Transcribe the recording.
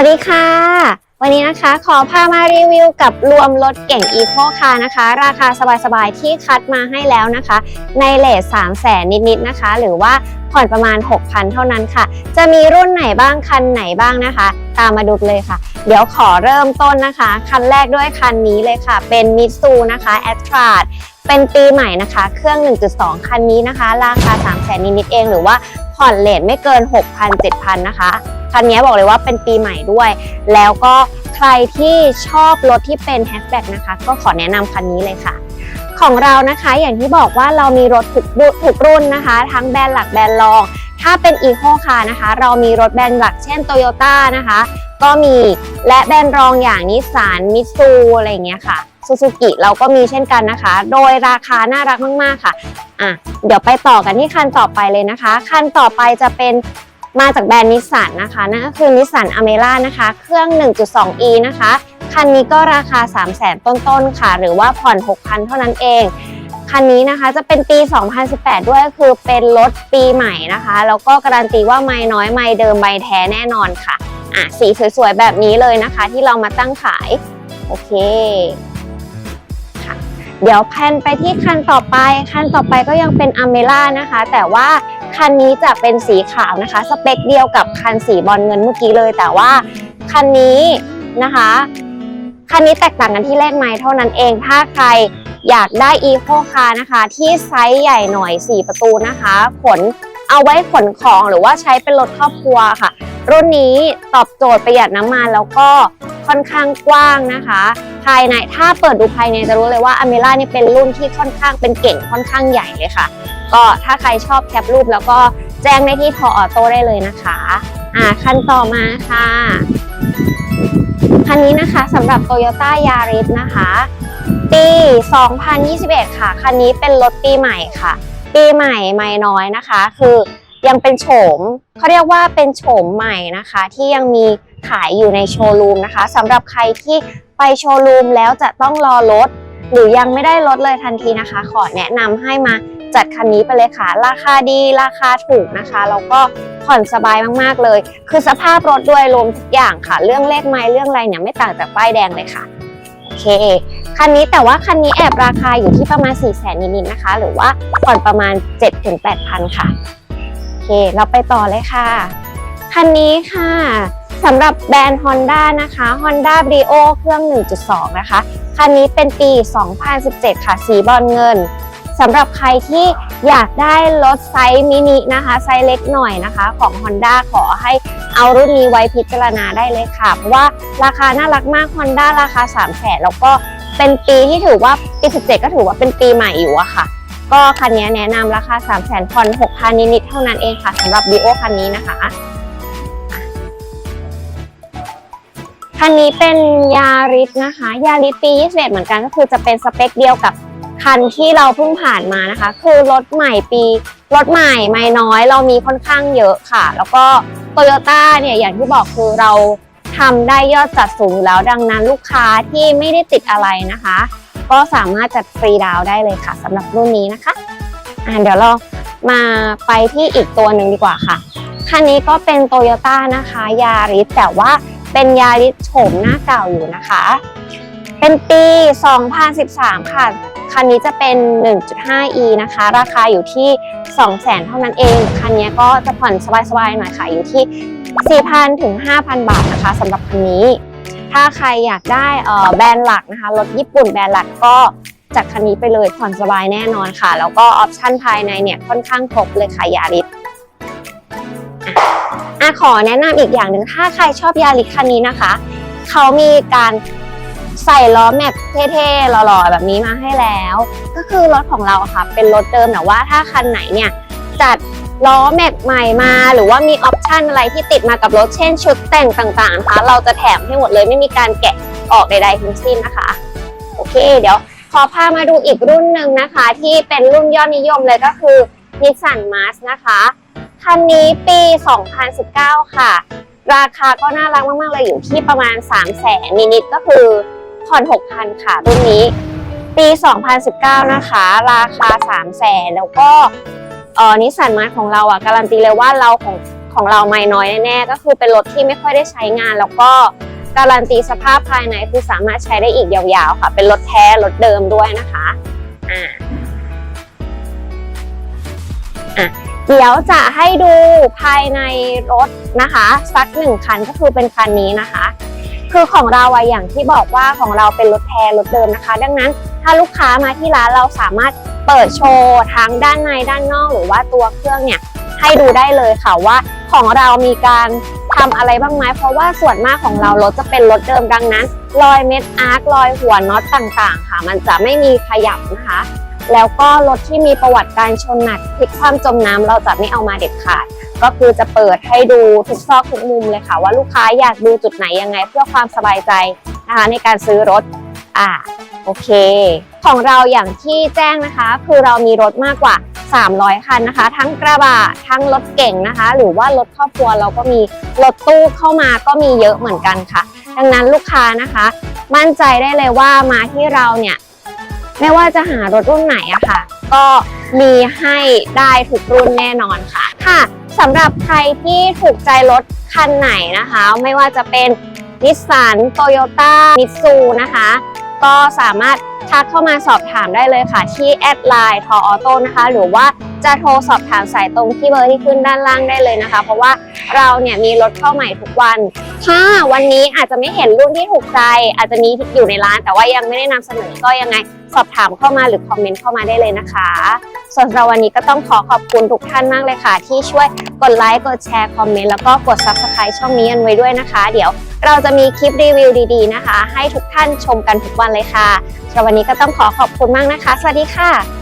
วัสดีค่ะ วันนี้นะคะขอพามารีวิวกับรวมรถเก่ง e ีโคคานะคะ ราคาสบายๆ ที่คัดมาให้แล้วนะคะ ในเลท3 0 0แสนนิดๆนะคะ หรือว่าผ่อนประมาณ 6,000 เท่านั้นค่ะ จะมีรุ่นไหนบ้างคันไหนบ้างนะคะ ตามมาดูเลยค่ะ เดี๋ยวขอเริ่มต้นนะคะ คันแรกด้วยคันนี้เลยค่ะ เป็นมิตซูนะคะ a t r a เป็นปีใหม่นะคะ เครื่อง 1.2 คันนี้นะคะ ราคา 3 0 0แสนนิดๆเอง หรือว่าผ่อนเลทไม่เกิน 6,000 7,000 นะคะ คันนี้บอกเลยว่าเป็นปีใหม่ด้วย แล้วก็ใครที่ชอบรถที่เป็นแฮชแบ็กนะคะ ก็ขอแนะนำคันนี้เลยค่ะ ของเรานะคะอย่างที่บอกว่าเรามีรถทุกรุ่นทุกรุ่นนะคะ ทั้งแบรนด์หลักแบรนด์รอง ถ้าเป็น e โคคาร์นะคะ เรามีรถแบรนด์หลักเช่น Toyota นะคะ ก็มีและแบรนด์รองอย่างนิสสันมิตซูอะไรอย่างเงี้ยค่ะซูซูกิเราก็มีเช่นกันนะคะ โดยราคาน่ารักมาก ๆ ค่ะ อะ เดี๋ยวไปต่อกันที่คันต่อไปเลยนะคะ คันต่อไปจะเป็น มาจากแบรนด์นิสสันนะคะนั่นก็คือนิสสันอเมร่านะคะ เครื่อง 1.2e นะคะ คันนี้ก็ราคา 3 0 0 0 0 0ต้นๆค่ะ หรือว่าผ่อน 6,000 เท่านั้นเอง คันนี้นะคะจะเป็นปี 2018 ด้วยก็คือเป็นรถปีใหม่นะคะ แล้วก็การันตีว่าไม่น้อยไม่เดิมไม่แท้แน่นอนค่ะอะสีสวยๆแบบนี้เลยนะคะ ที่เรามาตั้งขาย โอเคค่ะเดี๋ยวแพนไปที่คันต่อไป คันต่อไปก็ยังเป็นอเมร่านะคะ แต่ว่า คันนี้จะเป็นสีขาวนะคะ สเปคเดียวกับคันสีบอลเงินเมื่อกี้เลย แต่ว่าคันนี้นะคะ คันนี้แตกต่างกันที่เลขไม้เท่านั้นเอง ถ้าใครอยากได้ e โคคานะคะ ที่ไซส์ใหญ่หน่อย 4 ประตูนะคะ ขนเอาไว้ขนของหรือว่าใช้เป็นรถครอบครัวค่ะ รุ่นนี้ตอบโจทย์ประหยัดน้ำมันแล้วก็ค่อนข้างกว้างนะคะ ภายในถ้าเปิดดูภายในจะรู้เลยว่าอเมร่านี่เป็นรุ่นที่ค่อนข้างเป็นเก่งค่อนข้างใหญ่เลยค่ะ ก็ถ้าใครชอบแคปรูปแล้วก็แจ้งได้ที่ทอออโต้ได้เลยนะคะอ่าคันต่อมาค่ะคันนี้นะคะสำหรับ Toyota Yaris นะคะ ปี 2021 ค่ะ คันนี้เป็นรถปีใหม่ค่ะ ปีใหม่ไม่น้อยนะคะ คือยังเป็นโฉมเขาเรียกว่าเป็นโฉมใหม่นะคะ ที่ยังมีขายอยู่ในโชว์รูมนะคะสำหรับใครที่ไปโชว์รูมแล้วจะต้องรอรถหรือยังไม่ได้รถเลยทันทีนะคะ ขอแนะนำให้มา จัดคันนี้ไปเลยค่ะ ราคาดีราคาถูกนะคะแล้วก็ผ่อนสบายมากๆเลย คือสภาพรถด้วยรวมทุกอย่างค่ะ เรื่องเลขไม้เรื่องอะไรเนี่ยไม่ต่างจากป้ายแดงเลยค่ะโอเคคันนี้แต่ว่าคันนี้แอบราคาอยู่ที่ประมาณ 4 0 0 0 0 0นิดๆนะคะ หรือว่าผ่อนประมาณ 7-8,000ค่ะโอเค เราไปต่อเลยค่ะ คันนี้ค่ะสำหรับแบรนด์ Honda นะคะ Honda Brio เครื่อง 1.2 นะคะ คันนี้เป็นปี 2017 ค่ะ สีบอลเงิน สำหรับใครที่อยากได้รถไซส์มินินะคะไซส์เล็กหน่อยนะคะ ของ Honda ขอให้เอารุ่นนี้ไว้พิจารณาได้เลยค่ะ เพราะว่าราคาน่ารักมาก Honda ราคา 3 0 0แสนแล้วก็เป็นปีที่ถือว่าปี 17 ก็ถือว่าเป็นปีใหม่อยู่อะค่ะ ก็คันนี้แนะนำราคา 3 0 0แสนผ่อน6,000นิดๆเท่านั้นเองค่ะสำหรับ Brio คันนี้นะคะคันนี้เป็นยาริสนะคะ ยาริสปี 21 เหมือนกันก็คือจะเป็นสเปคเดียวกับ คันที่เราเพิ่งผ่านมานะคะ คือรถใหม่ปีรถใหม่ไม่น้อยเรามีค่อนข้างเยอะค่ะ แล้วก็โตโยต้าเนี่ยอย่างที่บอกคือเราทำได้ยอดจัดสูงแล้วดังนั้นลูกค้าที่ไม่ได้ติดอะไรนะคะ ก็สามารถจัดฟรีดาวได้เลยค่ะสำหรับรุ่นนี้นะคะอ่าเดี๋ยวเรามาไปที่อีกตัวหนึ่งดีกว่าค่ะ คันนี้ก็เป็นโตโยต้านะคะยาริสแต่ว่าเป็นยาริสโฉมหน้าเก่าอยู่นะคะ เป็นปี 2013 ค่ะ คันนี้จะเป็น 1.5e นะคะ ราคาอยู่ที่ 200,000 เท่านั้นเอง คันนี้ก็จะผ่อนสบายๆ หน่อยค่ะ อยู่ที่ 4,000 ถึง 5,000 บาทนะคะสำหรับคันนี้ ถ้าใครอยากได้แบรนด์หลักนะคะ รถญี่ปุ่นแบรนด์หลักก็จัดคันนี้ไปเลยผ่อนสบายแน่นอนค่ะ แล้วก็ออปชั่นภายในเนี่ยค่อนข้างครบเลยค่ะยาริสอะขอแนะนำอีกอย่างหนึ่งถ้าใครชอบยาริสคันนี้นะคะ เขามีการ ใส่ล้อแม็กเท่ๆหล่อๆแบบนี้มาให้แล้ว ก็คือรถของเราค่ะเป็นรถเดิมแต่ว่าถ้าคันไหนเนี่ยจัดล้อแม็กใหม่มา หรือว่ามีออปชันอะไรที่ติดมากับรถเช่นชุดแต่งต่างๆนะคะเราจะแถมให้หมดเลยไม่มีการแกะออกใดๆทั้งสิ้นนะคะ โอเค เดี๋ยวขอพามาดูอีกรุ่นหนึ่งนะคะ ที่เป็นรุ่นยอดนิยมเลยก็คือ Nissan March นะคะคันนี้ปี 2019 ค่ะ ราคาก็น่ารักมาก ๆ เลยอยู่ที่ประมาณ 3 0 0แสนนิดๆก็คือ ผ่อน 6,000 ค่ะ รุ่นนี้ ปี 2019 นะคะ ราคา 3 0 0แสนแล้วก็เออนิสสันมาร์ของเราอะ การันตีเลยว่าเราของขของเราไม่น้อยแน่ๆ ก็คือเป็นรถที่ไม่ค่อยได้ใช้งาน แล้วก็การันตีสภาพภายในคือสามารถใช้ได้อีกยาวๆ ค่ะ เป็นรถแท้ รถเดิมด้วยนะคะอ่าอะเดี๋ยวจะให้ดูภายในรถนะคะ สักหนึ่งคันก็คือเป็นคันนี้นะคะ คือของเราอะอย่างที่บอกว่าของเราเป็นรถแท้รถเดิมนะคะ ดังนั้นถ้าลูกค้ามาที่ร้านเราสามารถเปิดโชว์ทั้งด้านในด้านนอกหรือว่าตัวเครื่องเนี่ยให้ดูได้เลยค่ะว่าของเรามีการทำอะไรบ้างไหมเพราะว่าส่วนมากของเรารถจะเป็นรถเดิมดังนั้น รอยเม็ดอาร์ครอยหัวน็อตต่างๆ ค่ะ มันจะไม่มีขยับนะคะ แล้วก็รถที่มีประวัติการชนหนักพลิกคว่ำจมน้ำเราจะไม่เอามาเด็ดขาด ก็คือจะเปิดให้ดูทุกซอกทุกมุมเลยค่ะ ว่าลูกค้าอยากดูจุดไหนยังไง เพื่อความสบายใจนะคะในการซื้อรถอ่าโอเค ของเราอย่างที่แจ้งนะคะ คือเรามีรถมากกว่า 300 คันนะคะ ทั้งกระบะทั้งรถเก่งนะคะ หรือว่ารถครอบครัวเราก็มีรถตู้เข้ามาก็มีเยอะเหมือนกันค่ะ ดังนั้นลูกค้านะคะ มั่นใจได้เลยว่ามาที่เราเนี่ย ไม่ว่าจะหารถรุ่นไหนอะค่ะ ก็มีให้ได้ทุกรุ่นแน่นอนค่ะ ค่ะสำหรับใครที่ถูกใจรถคันไหนนะคะ ไม่ว่าจะเป็นนิสสันโตโยต้ามิตซูนะคะ ก็สามารถ ทักเข้ามาสอบถามได้เลยค่ะ ที่แอดไลน์ทออโต้นะคะ หรือว่าจะโทรสอบถามสายตรงที่เบอร์ที่ขึ้นด้านล่างได้เลยนะคะ เพราะว่าเราเนี่ยมีรถเข้าใหม่ทุกวัน ถ้าวันนี้อาจจะไม่เห็นรุ่นที่ถูกใจ อาจจะมีอยู่ในร้าน แต่ว่ายังไม่ได้นำเสนอก็ยังไงสอบถามเข้ามาหรือคอมเมนต์เข้ามาได้เลยนะคะ ส่วนสำหรับวันนี้ก็ต้องขอขอบคุณทุกท่านมากเลยค่ะ ที่ช่วยกดไลค์กดแชร์คอมเมนต์แล้วก็กด subscribe ช่องนี้กันไว้ด้วยนะคะ เดี๋ยวเราจะมีคลิปรีวิวดีๆนะคะ ให้ทุกท่านชมกันทุกวันเลยค่ะำหรับวันนี้ก็ต้องขอขอบคุณมากนะคะ สวัสดีค่ะ